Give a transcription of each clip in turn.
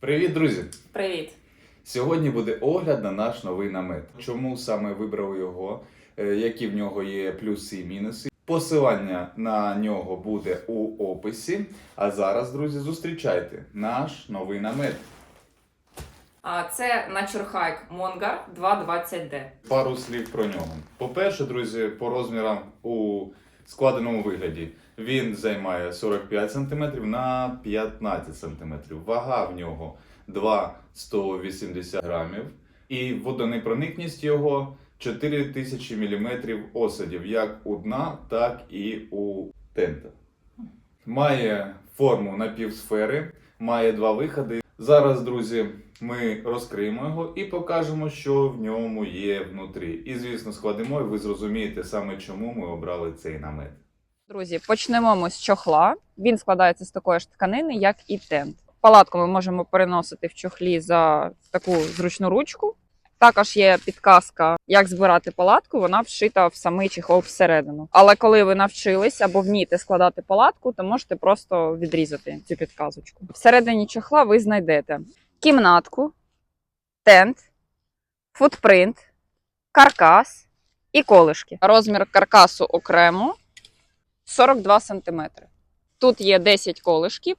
Привіт, друзі! Привіт. Сьогодні буде огляд на наш новий намет. Чому саме вибрав його, е, які в нього є плюси і мінуси. Посилання на нього буде у описі. А зараз, друзі, зустрічайте наш новий намет. А це Naturhike Mongar 220D. Пару слів про нього. По-перше, друзі, по розмірам у складеному вигляді він займає 45 см на 15 см. Вага в нього 2,180 грамів. І водонепроникність його 4000 мм осадів, як у дна, так і у тента. Має форму напівсфери, має два виходи. Зараз, друзі, ми розкриємо його і покажемо, що в ньому є внутрі. І, звісно, складемо, і ви зрозумієте саме, чому ми обрали цей намет. Друзі, почнемо ми з чохла. Він складається з такої ж тканини, як і тент. Палатку ми можемо переносити в чохлі за таку зручну ручку. Також є підказка, як збирати палатку. Вона вшита в самий чехол всередину. Але коли ви навчились або вмієте складати палатку, то можете просто відрізати цю підказочку. Всередині чохла ви знайдете кімнатку, тент, футпринт, каркас і колишки. Розмір каркасу окремо 42 см. Тут є 10 колишків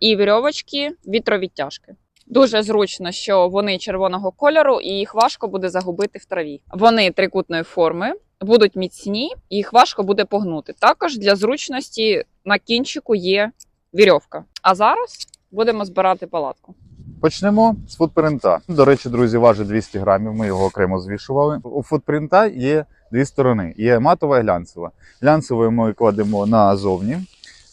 і вірьовочки вітровідтяжки. Дуже зручно, що вони червоного кольору, і їх важко буде загубити в траві. Вони трикутної форми, будуть міцні, їх важко буде погнути. Також для зручності на кінчику є вірьовка. А зараз будемо збирати палатку. Почнемо з футпринта. До речі, друзі, важить 200 грамів. Ми його окремо звішували. У футпринта є дві сторони: є матова і глянцева. Глянцевою ми кладемо назовні.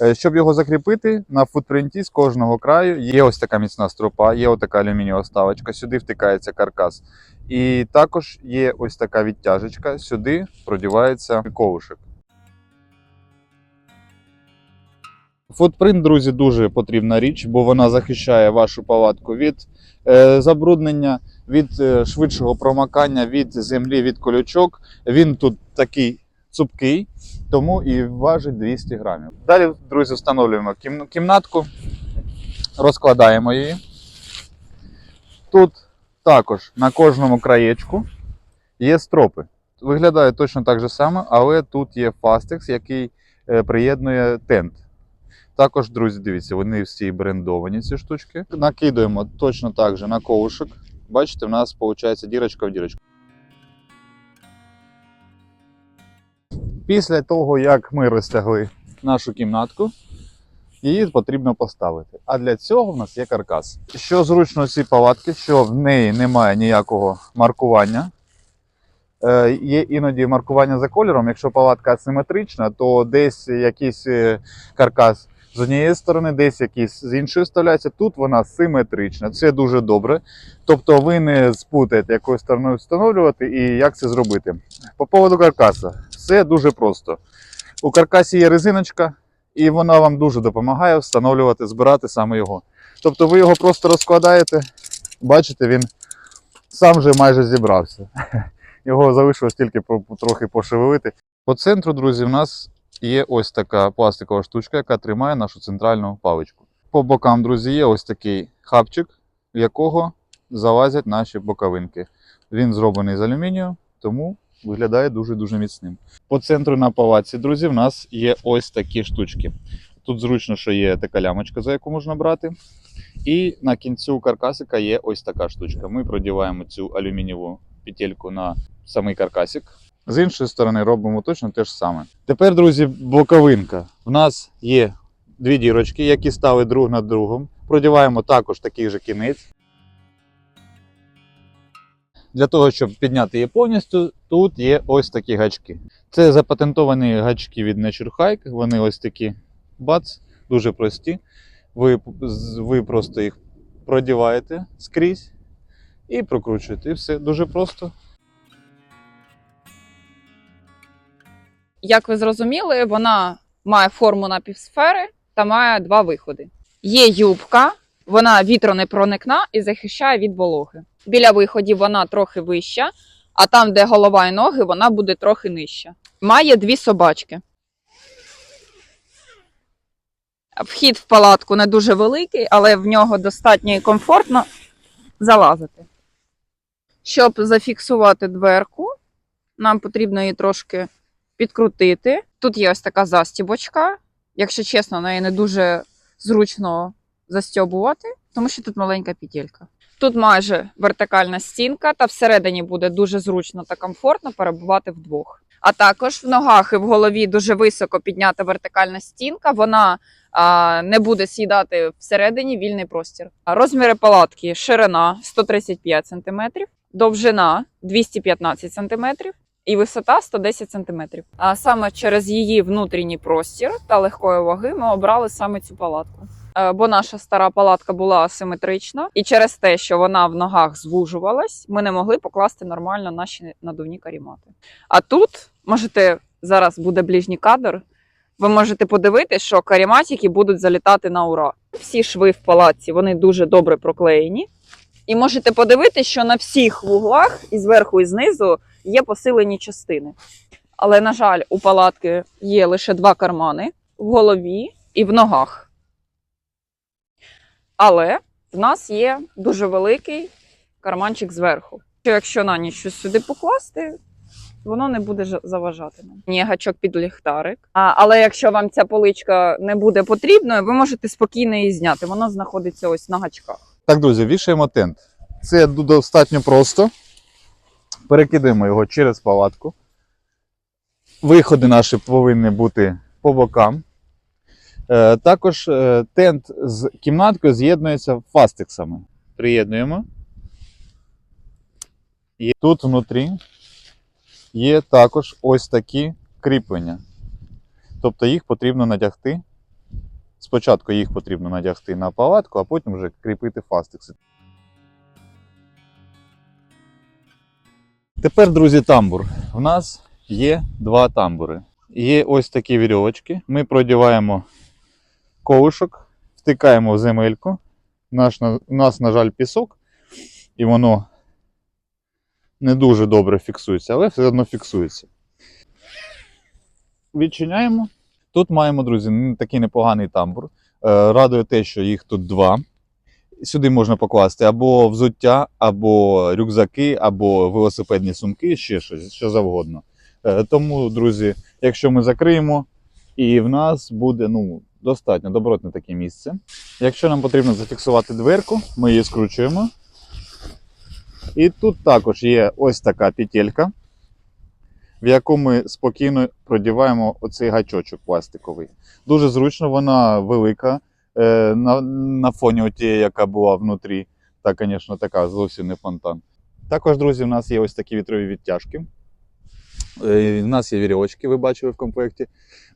Е, Щоб його закріпити, на футпринті з кожного краю є ось така міцна стропа, є ось така алюмінієва ставочка, сюди втикається каркас. І також є ось така відтяжечка, сюди продівається ковушек. Футпринт, друзі, дуже потрібна річ, бо вона захищає вашу палатку від е, забруднення, від е, швидшого промакання, від землі, від колючок. Він тут такий цупкий, тому і важить 200 грамів. Далі, друзі, встановлюємо кімнатку, розкладаємо її. Тут також на кожному краєчку є стропи. Виглядає точно так же само, але тут є фастекс, який е, приєднує тент. Також, друзі, дивіться, вони всі брендовані, ці штучки. Накидуємо точно так же на ковушок. Бачите, в нас виходить дірочка в дірочку. Після того, як ми розтягли нашу кімнатку, її потрібно поставити. А для цього в нас є каркас. Що зручно ці палатки, що в неї немає ніякого маркування. Е, Є іноді маркування за кольором. Якщо палатка асиметрична, то десь якийсь е, каркас з однієї сторони, десь якийсь з іншої вставляється. Тут вона симетрична. Це дуже добре. Тобто ви не спутаєте, якою стороною встановлювати і як це зробити. По поводу каркаса, все дуже просто. У каркасі є резиночка, і вона вам дуже допомагає встановлювати, збирати саме його. Тобто ви його просто розкладаєте, бачите, він сам вже майже зібрався. Його залишилось тільки трохи пошевелити. По центру, друзі, в нас є ось така пластикова штучка, яка тримає нашу центральну паличку. По бокам, друзі, є ось такий хабчик, в якого залазять наші боковинки. Він зроблений з алюмінію, тому виглядає дуже-дуже міцним. По центру на палаці, друзі, в нас є ось такі штучки. Тут зручно, що є така лямочка, за яку можна брати. І на кінцю каркасика є ось така штучка. Ми продіваємо цю алюмінієву петельку на самий каркасик. З іншої сторони робимо точно те ж саме. Тепер, друзі, боковинка. В нас є дві дірочки, які стали друг над другом. Продіваємо також такий же кінець. Для того, щоб підняти її повністю, тут є ось такі гачки. Це запатентовані гачки від Nature Hike. Вони ось такі бац, дуже прості. Ви, ви просто їх продіваєте скрізь і прокручуєте. І все дуже просто. Як ви зрозуміли, вона має форму напівсфери та має два виходи. Є юбка, вона вітронепроникна і захищає від вологи. Біля виходів вона трохи вища, а там, де голова і ноги, вона буде трохи нижча. Має дві собачки. Вхід в палатку не дуже великий, але в нього достатньо і комфортно залазити. Щоб зафіксувати дверку, нам потрібно її трошки підкрутити. Тут є ось така застібочка. Якщо чесно, неї не дуже зручно застьобувати, тому що тут маленька петелька. Тут майже вертикальна стінка, та всередині буде дуже зручно та комфортно перебувати вдвох. А також в ногах і в голові дуже високо піднята вертикальна стінка. Вона а, не буде сідати всередині вільний простір. Розміри палатки: ширина 135 см, довжина 215 см і висота 110 см. А саме через її внутрішній простір та легкої ваги ми обрали саме цю палатку. Е, Бо наша стара палатка була асиметрична, і через те, що вона в ногах звужувалась, ми не могли покласти нормально наші надувні карімати. А тут можете зараз буде ближній кадр. Ви можете подивитися, що каріматики будуть залітати на ура. Всі шви в палатці вони дуже добре проклеєні. І можете подивитися, що на всіх вуглах, і зверху, і знизу, є посилені частини. Але, на жаль, у палатки є лише два кармани в голові і в ногах. Але в нас є дуже великий карманчик зверху. Якщо на ніч щось сюди покласти, воно не буде жа- заважати нам. Є гачок під ліхтарик. А, але якщо вам ця поличка не буде потрібною, ви можете спокійно її зняти. Воно знаходиться ось на гачках. Так, друзі, вішаємо тент. Це достатньо просто. Перекидаємо його через палатку. Виходи наші повинні бути по бокам. Е, також е, тент з кімнаткою з'єднується фастексами. Приєднуємо. І тут внутрі є також ось такі кріплення. Тобто їх потрібно надягти Спочатку їх потрібно надягти на палатку, а потім вже кріпити фастекси. Тепер, друзі, тамбур. У нас є два тамбури. Є ось такі вірьовочки. Ми продіваємо ковушок, втикаємо в земельку. Наш, у нас, на жаль, пісок, і воно не дуже добре фіксується, але все одно фіксується. Відчиняємо. Тут маємо, друзі, такий непоганий тамбур. Е, Радує те, що їх тут два. Сюди можна покласти або взуття, або рюкзаки, або велосипедні сумки, ще щось, що завгодно. Е, Тому, друзі, якщо ми закриємо, і в нас буде ну, достатньо добротне таке місце. Якщо нам потрібно зафіксувати дверку, ми її скручуємо. І тут також є ось така петелька, в яку ми спокійно продіваємо оцей гачочок пластиковий. Дуже зручно, вона велика. Е, на, на фоні тієї, яка була внутрі, та, звісно, така зовсім не фонтан. Також, друзі, у нас є ось такі вітрові відтяжки. Е, У нас є вірьовочки, ви бачили в комплекті.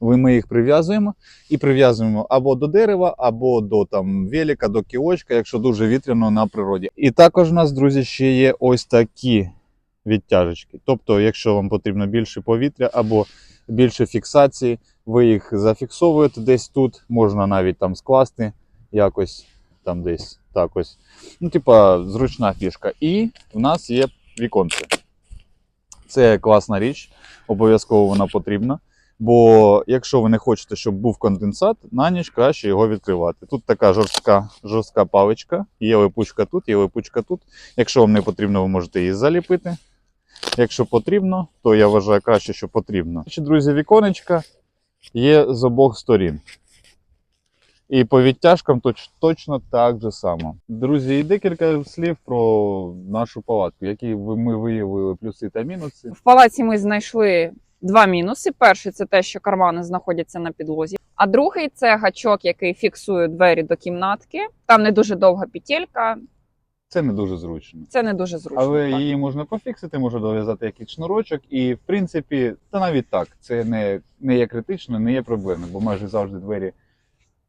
Ми їх прив'язуємо і прив'язуємо або до дерева, або до там, велика, до кіочка, якщо дуже вітряно на природі. І також у нас, друзі, ще є ось такі відтяжечки. Тобто, якщо вам потрібно більше повітря або більше фіксації, ви їх зафіксовуєте десь тут, можна навіть там скласти якось там десь так ось. Ну, типа, зручна фішка. І в нас є віконце. Це класна річ, обов'язково вона потрібна. Бо якщо ви не хочете, щоб був конденсат, на ніч краще його відкривати. Тут така жорстка, жорстка паличка, є липучка тут, є липучка тут. Якщо вам не потрібно, ви можете її заліпити. Якщо потрібно, то я вважаю краще, що потрібно. Друзі, віконечка є з обох сторін. І по відтяжкам точ, точно так же само. Друзі, і декілька слів про нашу палатку, які ми виявили плюси та мінуси. В палаці ми знайшли два мінуси. Перший це те, що кармани знаходяться на підлозі. А другий це гачок, який фіксує двері до кімнатки. Там не дуже довга петелька. Це не дуже зручно. Це не дуже зручно. Але так. її можна пофіксити, можна дов'язати якийсь шнурочок, і в принципі, та навіть так, це не, не є критично, не є проблеми, бо майже завжди двері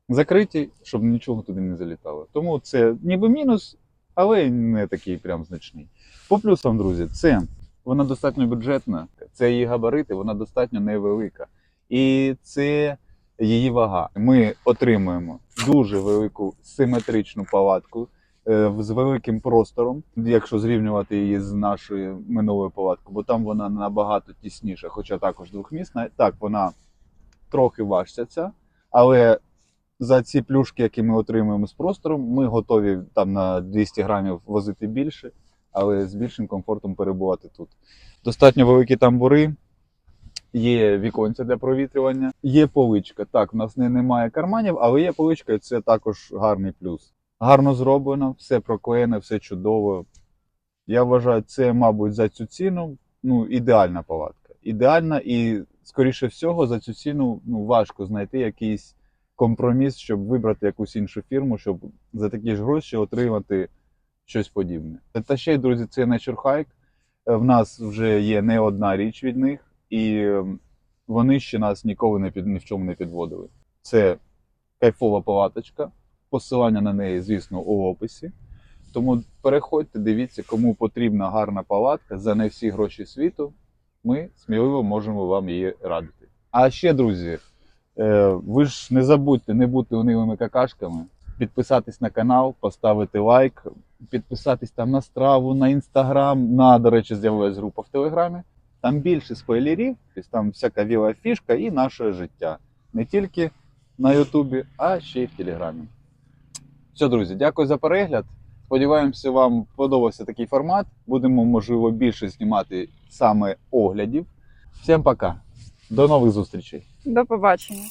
закриті, щоб нічого туди не залітало. Тому це ніби мінус, але не такий прям значний. По плюсам, друзі, це вона достатньо бюджетна, це її габарити, вона достатньо невелика. І це її вага. Ми отримуємо дуже велику симетричну палатку з великим простором, якщо зрівнювати її з нашою минулою палаткою, бо там вона набагато тісніша, хоча також двохмісна. Так, вона трохи важча але за ці плюшки, які ми отримуємо з простором, ми готові там на 200 грамів возити більше, але з більшим комфортом перебувати тут. Достатньо великі тамбури, є віконця для провітрювання, є поличка. Так, в нас не, немає карманів, але є поличка, і це також гарний плюс. Гарно зроблено, все проклеєне, все чудово. Я вважаю, це, мабуть, за цю ціну ну, ідеальна палатка. Ідеальна і, скоріше всього, за цю ціну ну, важко знайти якийсь компроміс, щоб вибрати якусь іншу фірму, щоб за такі ж гроші отримати щось подібне. Та ще й, друзі, це Nature Hike. Е, В нас вже є не одна річ від них, і ем, вони ще нас ніколи не під, ні в чому не підводили. Це кайфова палаточка. Посилання на неї, звісно, у описі. Тому переходьте, дивіться, кому потрібна гарна палатка за не всі гроші світу. Ми сміливо можемо вам її радити. А ще, друзі, е, ви ж не забудьте не бути унивими какашками, підписатись на канал, поставити лайк, підписатись там на страву, на інстаграм. На, до речі, з'явилась група в Телеграмі. Там більше спойлерів, тобто там всяка віла фішка і наше життя. Не тільки на Ютубі, а ще й в Телеграмі. Все, друзі, дякую за перегляд. Сподіваємося, вам подобався такий формат. Будемо, можливо, більше знімати саме оглядів. Всім пока. До нових зустрічей. До побачення.